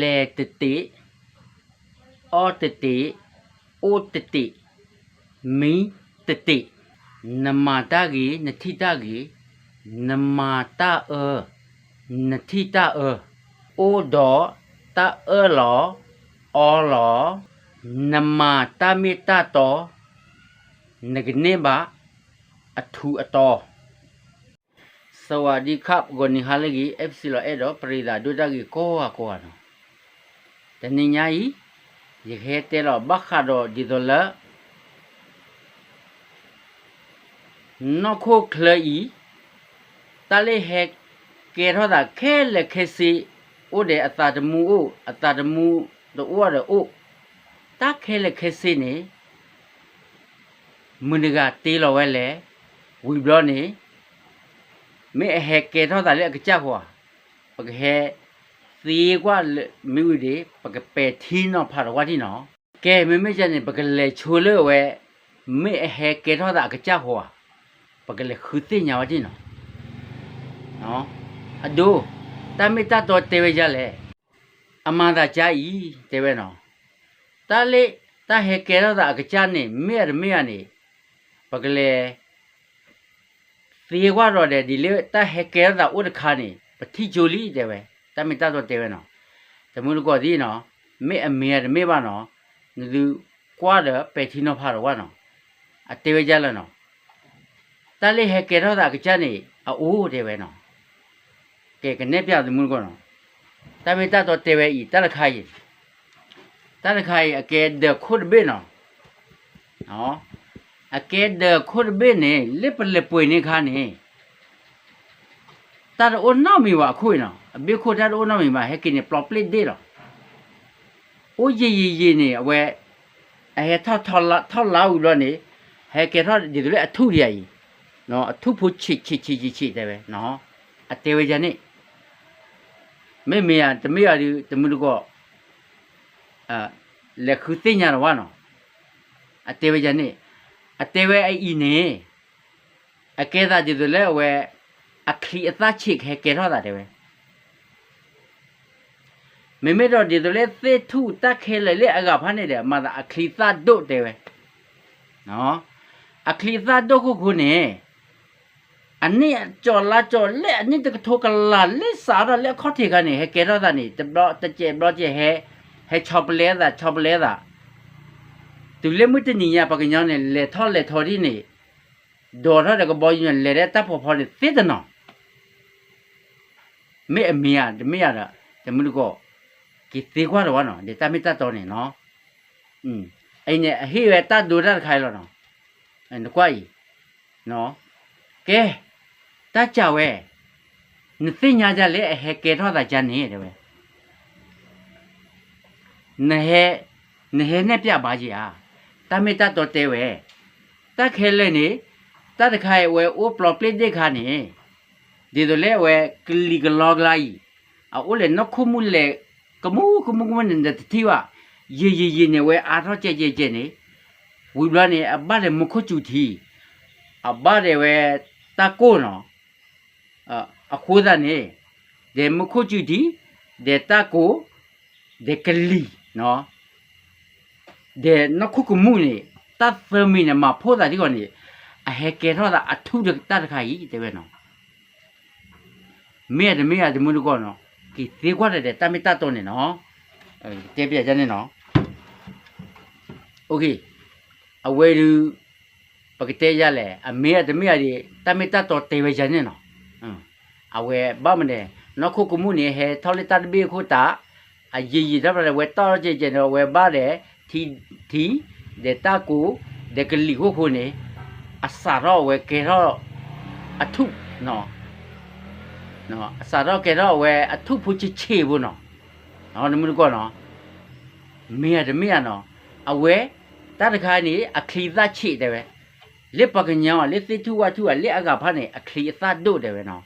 လေတတိအောတတိအိုတတိမီတတိနမတာကြီးနတိတာကြီးနမတာအနတိတာအအိုဒောတာအလောအောလောနမတာမီတာတောနကနေဘာအထူအတော် สวัสดีครับกนิฮาลกี FC lo edo prida duda gi ko wa ko wa no tani nyai ye he te lo bakha do di do la no ko khle i ta le he ke tho da khe le khe si o de ata de mu o ata de mu do o de o ta khe le khe si ne muniga te lo we le wi blo ne မေ ဟဲကေထောတာလေကကြကွာပကဟဲသီကွာမိဝီဒီပကပေသီနောဖာရဝတိနောကဲမေမေချန်ပကလေချိုလေဝဲမေဟဲကေထောတာကကြကွာပကလေခုသိညာဝတိနောနော်အဒိုတမေတတော်တေဝကြလေအမန္တာကြာဤတေဝနောတာလေတာဟဲကေထောတာကကြနေမေရမေရနေပကလေ သေကွာတော့တယ်ဒီလေတဟဲကဲတာဥဒခါနေပတိဂျိုလီတဲ့ပဲတမင်တတော့တဲပဲနော်တမှုလကောဒီနော်မေအမေရမေပါနော်လူကွာတယ်ပေတီနော်ဖာတော့ဝါနော်အတဲပဲကြလဲနော်တလေဟဲကဲတော့တာကချနေအိုးတဲ့ပဲနော်ကဲကနေပြတမှုလကောနော်တမင်တတော့တဲပဲဤတလခါရီတလခါရီအကဲဒခုဒဘေနော်နော် အကဲဒခုရဘေနေလစ်ပလပွေနေခါနေတာအိုနောက်မီဝအခွေနော်အဘေခိုတာအိုနောက်မီမဟဲကင်းနေပလော့ပလစ်ဒေတော့အိုရီရီရီနေအဝဲအဟဲထောက်ထောက်လာထောက်လာဦးလို့နေဟဲကဲထောက်ဒီလိုအထုရည်နော်အထုဖို့ချစ်ချစ်ချစ်ချစ်ချစ်တယ်ပဲနော်အတေဝကြနေမေမေရတမေရဒီတမှုကောအာလက်ခုသိညာတော့ဝါနော်အတေဝကြနေ အတဲဝဲအဲ့ဤနေအကဲသားဒီလိုလဲဝဲအခလီအသားချိခဲကဲတော့တာတယ်ဝဲမေမေတော့ဒီလိုလဲသေထုတက်ခဲလေလေအကဖားနေတယ်အမသာအခလီသားဒုတ်တယ်ဝဲနော်အခလီသားဒုတ်ခုခုနေအနည်းကြော်လာကြော်လက်အနည်းတကထိုးကလာလက်စားတော့လက်ခေါ်ထေကနေဟဲကဲတော့တာနေတဘတော့တကြဲဘတော့ကြဲဟဲဟဲချောပလဲတာချောပလဲတာ tu le mu te ni ya pa ke nya ne le tho le tho ri ni do tho de ko bo yin le de ta pho pho le ti de no me a me ya de me ya da de mu ko ki ti kwa do wa no de ta mi ta to ne no um ai ne a hi we ta do da khai lo no ai ne kwa yi no ke ta cha we ne ti nya ja le a he ke tho da ja ne de we ne he ne he ne pya ba ji ah တမေတ္တတော်တဲဝဲတက်ခဲလဲနေတတ်တခိုင်ဝဲအိုပလော့ပ လစ်တဲ့ခါနေဒီတော့လဲဝဲကလီကလောဂလိုက်အိုလေနခုမှုလေကမှုကမှုကမနေတဲ့တိဝရေရေရေနေဝဲအားတော့ကြဲကြဲကြဲနေဝီဘလာနေအဘတဲ့မခုချူတီအဘတဲ့ဝဲတကိုနော်အခိုးသားနေဒေမခုချူတီဒေတကိုဒေကလီနော် de no kuku muni ta fermi na ma phoda di goni a he ke tho da athu de ta da khai de we no me de me ya de mu ko no ki te kwa de ta mi ta to ne no te pya ja ne no okay a we du ပကတဲ့ရလဲအမေကတမေရဒီတမေတတော်တေဝရနေနော်အဝဲဘာမနေနော်ခုကမှုနေဟဲထော်လက်တတ်ဘေခုတာအยียีတော့ဝဲတော်ကြကြနော်ဝဲပါတယ် thi de ta ko de kali ho ho ne asaro we ke ro athu no no asaro ke ro we athu phu chi che bo no no no mu ko no me ya de me ya no awe ta ta kha ni akli ta che de we လက်ပကညာလက်သထုဝထုကလက်အကဖားနေအခလီအသတို့တယ်ပဲနော်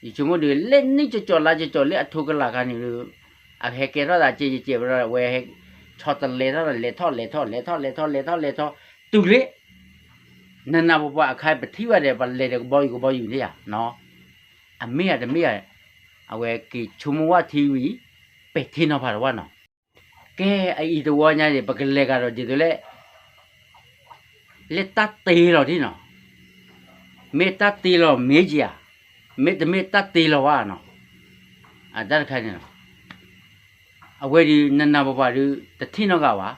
ဒီချုံမတွေလက်နိကြကြော်လာကြကြော်လက်အထုကလာကနေလို့အခဲကေရတာကြည်ကြည်ပြတော့ဝဲဟဲ ချောတလေတော့လေထောလေထောလေထောလေထောလေထောလေထောတူလေနနဘဘအခိုင်ပတိဝတယ်ဗလေတဲ့ဘောယူကိုဘောယူနေရနော်အမေရတမေရအဝဲကီချုံမဝတီဝီပဲထင်းတော့ဖာတော့နော်ကဲအဲ့ဒီတော့ညာဒီပကလေးကတော့ဒီတို့လေလက်တသေးတော့ဒီနော်မေတ္တသေးတော့မေးကြမေတ္တမေတ္တသေးတော့ဝါနော်အဒါခိုင်းနေနော် အဝဲဒီနနဘဘဒီတထင်းတော့ကပါ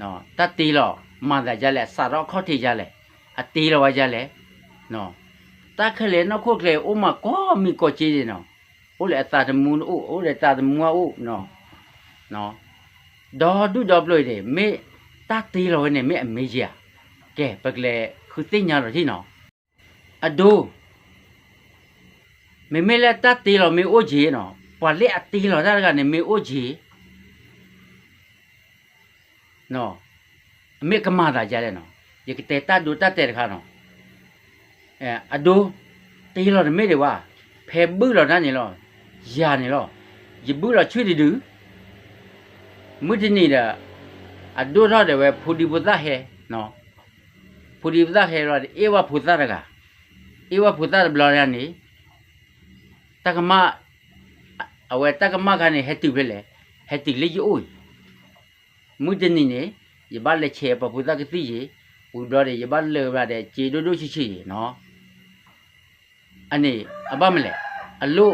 နော်တတ်သေးတော့မှန်တယ်ကြလဲစတော့ခောက်ထေကြလဲအသေးတော့ဝါကြလဲနော်တတ်ခလေနော်ခုတ်ခလေအိုမကောမီကောချေးနေနော်โอ้ le ta de mun o o le ta de mu o no no do du do ploi de me ta ti lo ne me a me ya ke pak le khu tin nya lo thi no a do me me le ta ti lo me o ji no pa le a ti lo da ga ne me o ji no me ka ma da ja le no ye ke te ta do ta te kha no eh a do ti lo ne me de wa ဖဲဘူးလောနာနေလောယာနေလောယဘူးလောချွေတူမုဒနီဒါအဒိုရတဲ့ဝဲဖူဒီပုဒဟဲနော်ဖူဒီပုဒဟဲရောအေဝဖူသရကအေဝဖူသရဘလောရနေတကမအဝဲတကမကနေဟက်တူပဲလေဟက်တီလေယို မုဒနီနေယဘလက်ချေပပုဒကတိရေဘူဘလောရယဘလေရတဲ့ဂျေဒိုဒိုရှိရှိနော်အနေအပမလဲအလု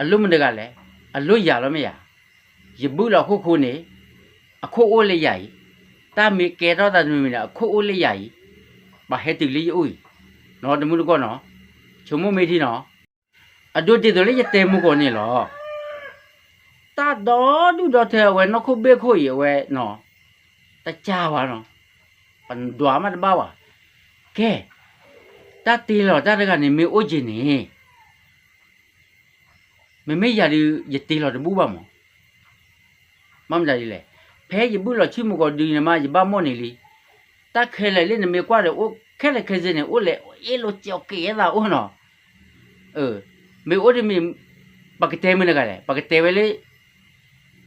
အလုမတကလဲအလုရလို့မရယပုလခုခုနေအခုအိုးလေးရည်တာမီကေတော့တာမီနာအခုအိုးလေးရည်ဘာဟဲတူလေးဦးနော်တမှုကောနော်ချုံမမေးတီနော်အဒုတိတော်လေးရတဲမှုကောနေလော တာတော့ဒုတော့ထဲဝဲနခုဘေခုရဝဲနော်တကြပါနော်ပန်ဒွာမတဘာဝကဲ တတ်တီလောတတ်တကနေမေအိုဂျင်းနေမမေရရီယတီလောတပူပါမောမမကြရီလေဖဲယဘူးလောချိမကောဒီနမယဘမောနေလီတတ်ခဲလေလေနမေကွာလေအိုခဲလေခဲစနေအိုလေအေလိုကြောက်ကေရတာအိုနော်เออမေအိုဒီမီပကတဲမနကလေပကတဲဝဲလေ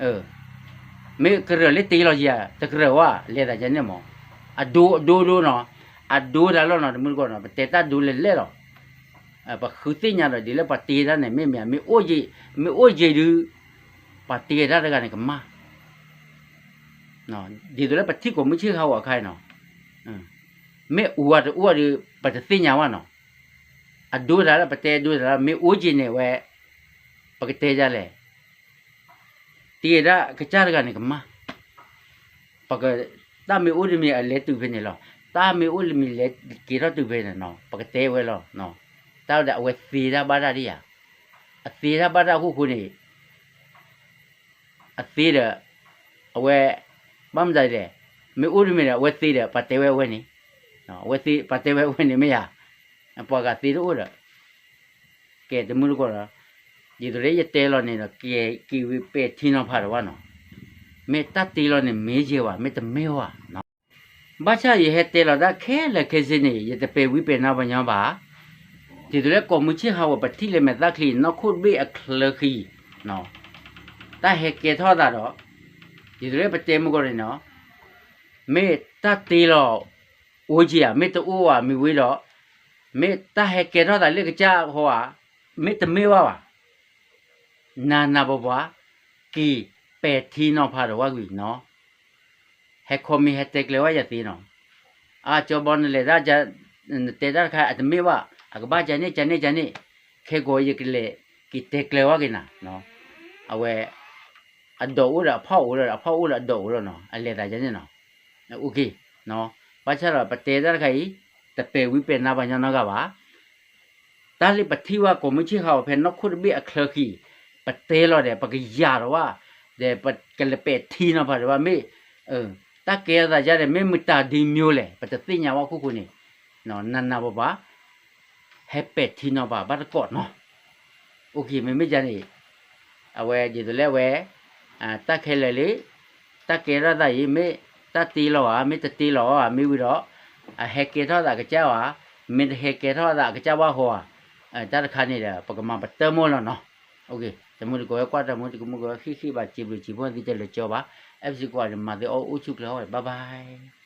เออไม่กระเล็ตีเราเยอะแต่กระว่าเลียดจะเนี่ยมองอะดูดูดูเนาะอะดูแล้วเนาะมึงก็เนาะแต่ตาดูเล่เล่หรออะปะคือตีเนี่ยเราดีแล้วปะตีได้เนี่ยไม่เมียไม่โอ้ยไม่โอ้ยดูปะตีได้แล้วกันก็มาเนาะดีตัวแล้วปะที่กูไม่ชื่อเขาอ่ะใครเนาะอืมไม่อวดอวดปะตีเนี่ยว่าเนาะอะดูแล้วปะเตดูแล้วไม่โอ้ยเนี่ยเว้ยปะเตจะเลย ne me me me o ji me o ji du pa ti da da ga ne ka ma no di do le pa ti ko mu chi kha wa khai no me u wa u wa di pa ti nya wa no a do da la pa te do da me o ji ne we pa ke te ja le ti da ka cha da ga ne ka ma pa ka ta me o di me a le tu phe ne lo တာမေဥလမီလေကေရတုပဲနော်ပကတဲဝဲလောနော်တောက်တဲ့အဝဲသေတာဘာသာရိယာအသေးတာဘာသာခုခုနေအသေးတဲ့အဝဲမမ်ကြိုင်လေမေဥလမီလေဝဲသေးတယ်ပတဲဝဲဝဲနေနော်ဝဲသေးပတဲဝဲဝဲနေမရအပေါ်ကသေးတော့ရကဲတမှုကောလား ဒီတို့ရဲ့တဲလောနေတော့ကေကီဝီပဲထင်းတော့ဖာတော့နော်မေတ္တတီလောနေမေးကြပါမေတ္တမေဝနော် ဘာချရဟဲတဲလာဒါခဲလက်ခဲစနေရတပေဝိပေနာဘညာပါဒီတို့ကောမချီဟာဝပတိလေမသခလီနခုဘီအခလခီနော်တာဟဲကေထောတာတော့ဒီတို့ပတဲမကိုရနော်မေတတေလောအိုကြီးอ่ะမေတိုးဝါမိဝေးတော့မေတာဟဲကေထောတာလေကကြဟောอ่ะမေတမေဝါပါ နာနာဘဘွားကီပဲထီနော်ဖာတော့ဝါကွီနော် he khomi he tek lewa ya tino a chobon le da ja te da kha atme wa agba jane jane jane khe go ye kle ki tek lewa ke na no awe ado ura pha ura pha ura ado ura no ale da jane no okay no pa cha ra pa te da khai te pe wi pe na ba nya na ga ba ta li pa thi wa ko mi chi ha phe no khut bi a khla khi pa te lo de pa ki ya ro wa de pa ke le pe thi na ba wa me เออตะเกียda ja de me mita di myo le pa te tinya wa ku ku ni no nan na ba ba he pe thi no ba ba ko no โอเคမေမေကြနေအဝဲဒီတလဲဝဲအာတက်ခဲလေလေတက်ကေရတာရေမေတက်တီလောอ่ะမေတတီလောอ่ะမေဝီတော့အဟက်ကေထောတာကကြောอ่ะမေဟက်ကေထောတာကကြောဝဟောအဲတတ်ခါနေတယ်ပကမပတမောလောနော်โอเค တမှုကိုကွာတမှုကိုမကိုခိခိပါကြည့်ပြီးကြည့်ဖို့ဒီတဲ့လေကြောပါ FC ကွာမတဲ့အိုအုတ်ချုပ်လောဘိုင်ဘိုင်